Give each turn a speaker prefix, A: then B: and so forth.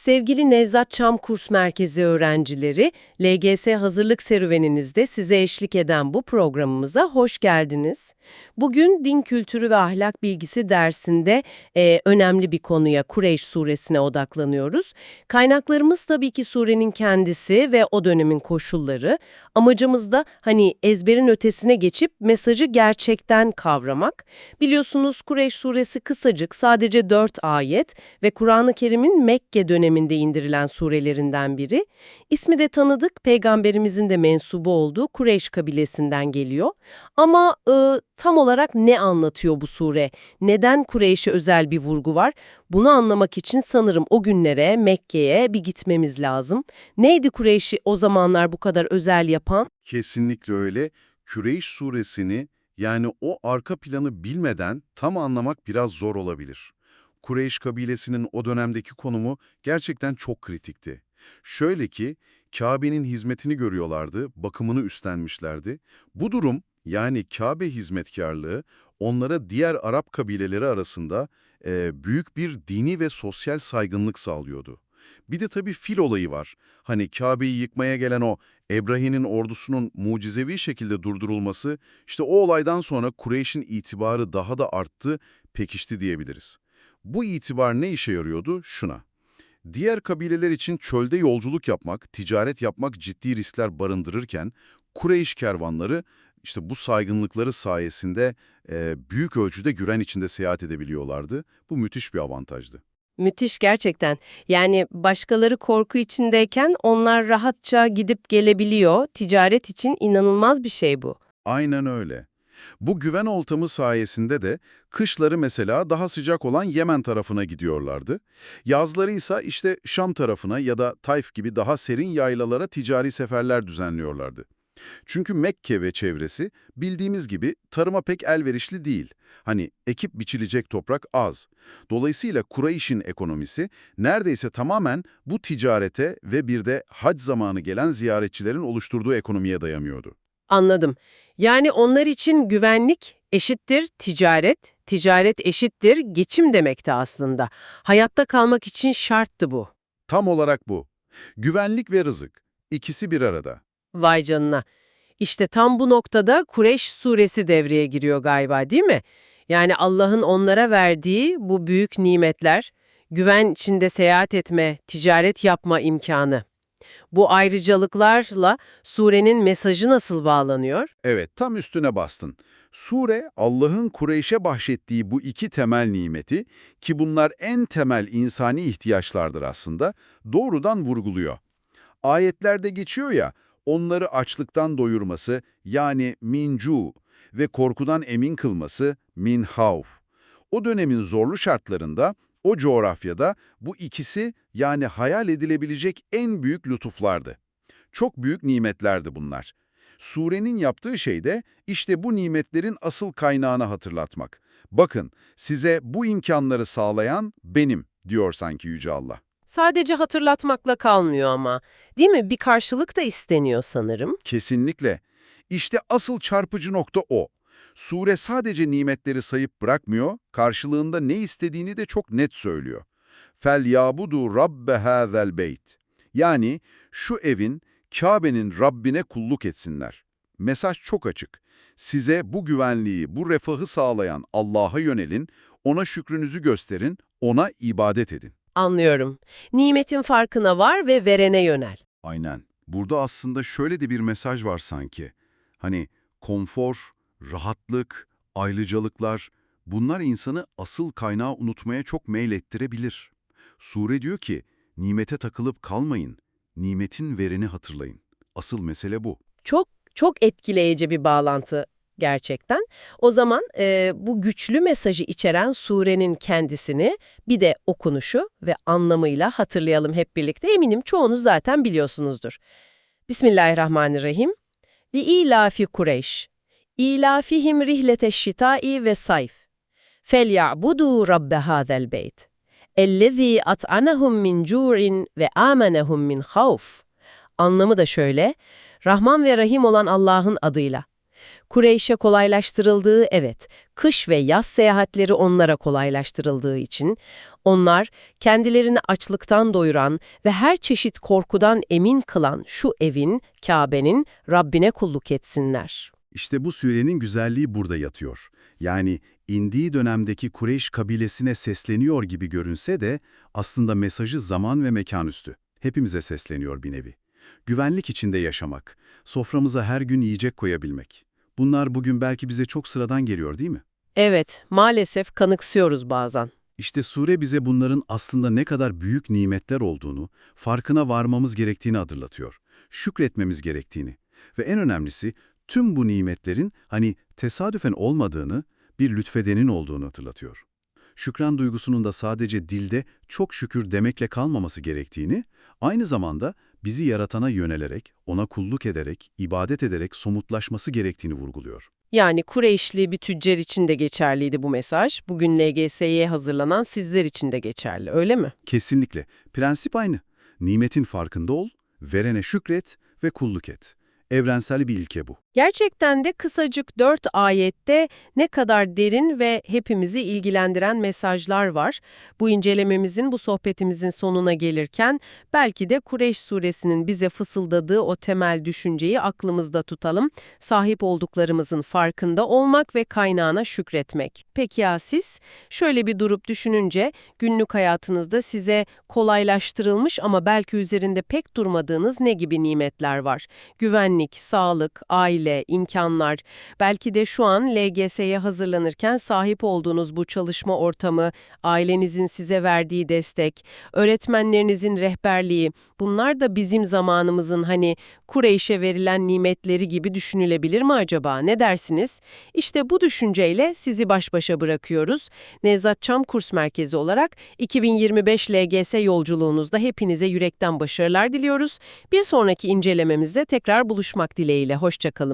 A: Sevgili Nevzat Çam Kurs Merkezi öğrencileri, LGS hazırlık serüveninizde size eşlik eden bu programımıza hoş geldiniz. Bugün din kültürü ve ahlak bilgisi dersinde e, önemli bir konuya Kureyş suresine odaklanıyoruz. Kaynaklarımız tabii ki surenin kendisi ve o dönemin koşulları. Amacımız da hani ezberin ötesine geçip mesajı gerçekten kavramak. Biliyorsunuz Kureyş suresi kısacık, sadece 4 ayet ve Kur'an-ı Kerim'in Mekke döneminde indirilen surelerinden biri. İsmi de tanıdık, peygamberimizin de mensubu olduğu Kureyş kabilesinden geliyor. Ama e, tam olarak ne anlatıyor bu sure? Neden Kureyş'e özel bir vurgu var? Bunu anlamak için sanırım o günlere, Mekke'ye bir gitmemiz lazım. Neydi Kureyş'i o zamanlar bu kadar özel yapan?
B: Kesinlikle öyle. Küreyş suresini yani o arka planı bilmeden tam anlamak biraz zor olabilir. Kureyş kabilesinin o dönemdeki konumu gerçekten çok kritikti. Şöyle ki, Kabe'nin hizmetini görüyorlardı, bakımını üstlenmişlerdi. Bu durum yani Kabe hizmetkarlığı onlara diğer Arap kabileleri arasında e, büyük bir dini ve sosyal saygınlık sağlıyordu. Bir de tabii fil olayı var. Hani Kabe'yi yıkmaya gelen o Ebrahi'nin ordusunun mucizevi şekilde durdurulması, işte o olaydan sonra Kureyş'in itibarı daha da arttı, pekişti diyebiliriz. Bu itibar ne işe yarıyordu? Şuna. Diğer kabileler için çölde yolculuk yapmak, ticaret yapmak ciddi riskler barındırırken, Kureyş kervanları işte bu saygınlıkları sayesinde e, büyük ölçüde güven içinde seyahat edebiliyorlardı. Bu müthiş bir avantajdı.
A: Müthiş gerçekten. Yani başkaları korku içindeyken onlar rahatça gidip gelebiliyor. Ticaret için inanılmaz bir şey bu.
B: Aynen öyle. Bu güven oltamı sayesinde de kışları mesela daha sıcak olan Yemen tarafına gidiyorlardı. Yazları ise işte Şam tarafına ya da Tayf gibi daha serin yaylalara ticari seferler düzenliyorlardı. Çünkü Mekke ve çevresi bildiğimiz gibi tarıma pek elverişli değil. Hani ekip biçilecek toprak az. Dolayısıyla Kureyş'in ekonomisi neredeyse tamamen bu ticarete ve bir de hac zamanı gelen ziyaretçilerin oluşturduğu ekonomiye dayanıyordu.
A: Anladım. Yani onlar için güvenlik eşittir ticaret, ticaret eşittir geçim demekti aslında. Hayatta kalmak için şarttı bu.
B: Tam olarak bu. Güvenlik ve rızık. ikisi bir arada.
A: Vay canına. İşte tam bu noktada Kureyş suresi devreye giriyor galiba değil mi? Yani Allah'ın onlara verdiği bu büyük nimetler, güven içinde seyahat etme, ticaret yapma imkanı. Bu ayrıcalıklarla surenin mesajı nasıl bağlanıyor?
B: Evet, tam üstüne bastın. Sure, Allah'ın Kureyş'e bahşettiği bu iki temel nimeti, ki bunlar en temel insani ihtiyaçlardır aslında, doğrudan vurguluyor. Ayetlerde geçiyor ya, onları açlıktan doyurması yani mincu ve korkudan emin kılması min havf. O dönemin zorlu şartlarında, o coğrafyada bu ikisi yani hayal edilebilecek en büyük lütuflardı. Çok büyük nimetlerdi bunlar. Surenin yaptığı şey de işte bu nimetlerin asıl kaynağını hatırlatmak. Bakın size bu imkanları sağlayan benim diyor sanki Yüce Allah.
A: Sadece hatırlatmakla kalmıyor ama. Değil mi? Bir karşılık da isteniyor sanırım.
B: Kesinlikle. İşte asıl çarpıcı nokta o. Sure sadece nimetleri sayıp bırakmıyor, karşılığında ne istediğini de çok net söylüyor. Fel yabudu rabbe hazel beyt. Yani şu evin, Kabe'nin Rabbine kulluk etsinler. Mesaj çok açık. Size bu güvenliği, bu refahı sağlayan Allah'a yönelin, ona şükrünüzü gösterin, ona ibadet edin.
A: Anlıyorum. Nimetin farkına var ve verene yönel.
B: Aynen. Burada aslında şöyle de bir mesaj var sanki. Hani konfor, rahatlık, ayrıcalıklar, bunlar insanı asıl kaynağı unutmaya çok meylettirebilir. Sure diyor ki, nimete takılıp kalmayın, nimetin vereni hatırlayın. Asıl mesele bu.
A: Çok çok etkileyici bir bağlantı gerçekten. O zaman e, bu güçlü mesajı içeren surenin kendisini bir de okunuşu ve anlamıyla hatırlayalım hep birlikte. Eminim çoğunuz zaten biliyorsunuzdur. Bismillahirrahmanirrahim. Li ilafi Kureyş. İlafihim rihlete şitai ve sayf. Felyabudu rabbe hazel beyt. Ellezî at'anahum min cu'in ve amenehum min havf. Anlamı da şöyle, Rahman ve Rahim olan Allah'ın adıyla. Kureyş'e kolaylaştırıldığı evet, kış ve yaz seyahatleri onlara kolaylaştırıldığı için, onlar kendilerini açlıktan doyuran ve her çeşit korkudan emin kılan şu evin, Kabe'nin Rabbine kulluk etsinler.
B: İşte bu surenin güzelliği burada yatıyor. Yani indiği dönemdeki Kureyş kabilesine sesleniyor gibi görünse de aslında mesajı zaman ve mekan üstü. Hepimize sesleniyor bir nevi. Güvenlik içinde yaşamak, soframıza her gün yiyecek koyabilmek. Bunlar bugün belki bize çok sıradan geliyor değil mi?
A: Evet, maalesef kanıksıyoruz bazen.
B: İşte sure bize bunların aslında ne kadar büyük nimetler olduğunu, farkına varmamız gerektiğini hatırlatıyor. Şükretmemiz gerektiğini ve en önemlisi tüm bu nimetlerin hani tesadüfen olmadığını, bir lütfedenin olduğunu hatırlatıyor. Şükran duygusunun da sadece dilde çok şükür demekle kalmaması gerektiğini, aynı zamanda bizi yaratana yönelerek, ona kulluk ederek, ibadet ederek somutlaşması gerektiğini vurguluyor.
A: Yani Kureyşli bir tüccar için de geçerliydi bu mesaj. Bugün LGS'ye hazırlanan sizler için de geçerli, öyle mi?
B: Kesinlikle. Prensip aynı. Nimetin farkında ol, verene şükret ve kulluk et. Evrensel bir ilke bu.
A: Gerçekten de kısacık dört ayette ne kadar derin ve hepimizi ilgilendiren mesajlar var. Bu incelememizin, bu sohbetimizin sonuna gelirken belki de Kureyş suresinin bize fısıldadığı o temel düşünceyi aklımızda tutalım. Sahip olduklarımızın farkında olmak ve kaynağına şükretmek. Peki ya siz? Şöyle bir durup düşününce günlük hayatınızda size kolaylaştırılmış ama belki üzerinde pek durmadığınız ne gibi nimetler var? Güvenlik, sağlık, aile, aile, imkanlar, belki de şu an LGS'ye hazırlanırken sahip olduğunuz bu çalışma ortamı, ailenizin size verdiği destek, öğretmenlerinizin rehberliği, bunlar da bizim zamanımızın hani Kureyş'e verilen nimetleri gibi düşünülebilir mi acaba? Ne dersiniz? İşte bu düşünceyle sizi baş başa bırakıyoruz. Nevzat Çam Kurs Merkezi olarak 2025 LGS yolculuğunuzda hepinize yürekten başarılar diliyoruz. Bir sonraki incelememizde tekrar buluşmak dileğiyle. Hoşçakalın.